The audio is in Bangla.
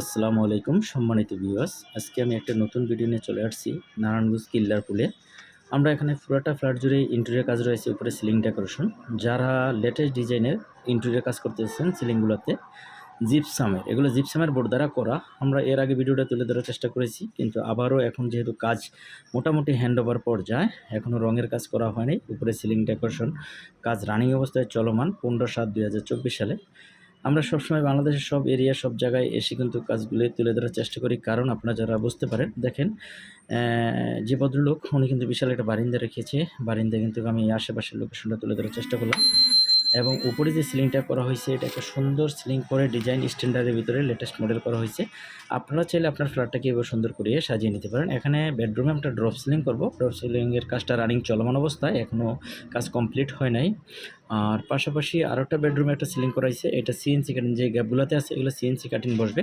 আসসালামু আলাইকুম সম্মানিত ভিউয়ার্স আজকে আমি একটা নতুন ভিডিও নিয়ে চলে আসছি নারায়ণগঞ্জ কিল্লার পুলে। আমরা এখানে পুরোটা ফ্ল্যাট জুড়ে ইন্টেরিয়র কাজ রয়েছে, উপরে সিলিং ডেকোরেশন যারা লেটেস্ট ডিজাইনের ইন্টেরিয়র কাজ করতেছেন সিলিংগুলোতে জিপসামের এগুলো জিপসামের বোর্ড দ্বারা করা। আমরা এর আগে ভিডিওটা তুলে ধরার চেষ্টা করেছি, কিন্তু আবারও এখন যেহেতু কাজ মোটামুটি হ্যান্ড ওভার পর্যায়ে এখনও রঙের কাজ করা হয়নি। উপরে সিলিং ডেকোরেশন কাজ রানিং অবস্থায় চলমান, পনেরো সাত দুই সালে। আমরা সবসময় বাংলাদেশের সব এরিয়া সব জায়গায় এসে কিন্তু কাজগুলি তুলে ধরার চেষ্টা করি। কারণ আপনারা যারা বুঝতে পারেন, দেখেন যে ভদ্রলোক, উনি কিন্তু বিশাল একটা বারিন্দা রেখেছে। বারিন্দা কিন্তু আমি আশেপাশের লোকেশনটা তুলে ধরার চেষ্টা করলাম। এবং উপরে যে সিলিংটা করা হয়েছে, এটা একটা সুন্দর সিলিং করে ডিজাইন স্ট্যান্ডার্ডের ভিতরে লেটেস্ট মডেল করা হয়েছে। আপনারা চাইলে আপনার ফ্ল্যাটটাকে এবার সুন্দর করে সাজিয়ে নিতে পারেন। এখানে বেডরুমে আমরা ড্রপ সিলিং করব। ড্রপ সিলিংয়ের কাজটা রানিং চলমান অবস্থায় এখনও কাজ কমপ্লিট হয় নাই। আর পাশাপাশি আরও একটা বেডরুমে একটা সিলিং করা হয়েছে। এটা সিএনসি কাটিং যে গ্যাপগুলোতে আছে, এগুলো সিএনসি কাটিং বসবে।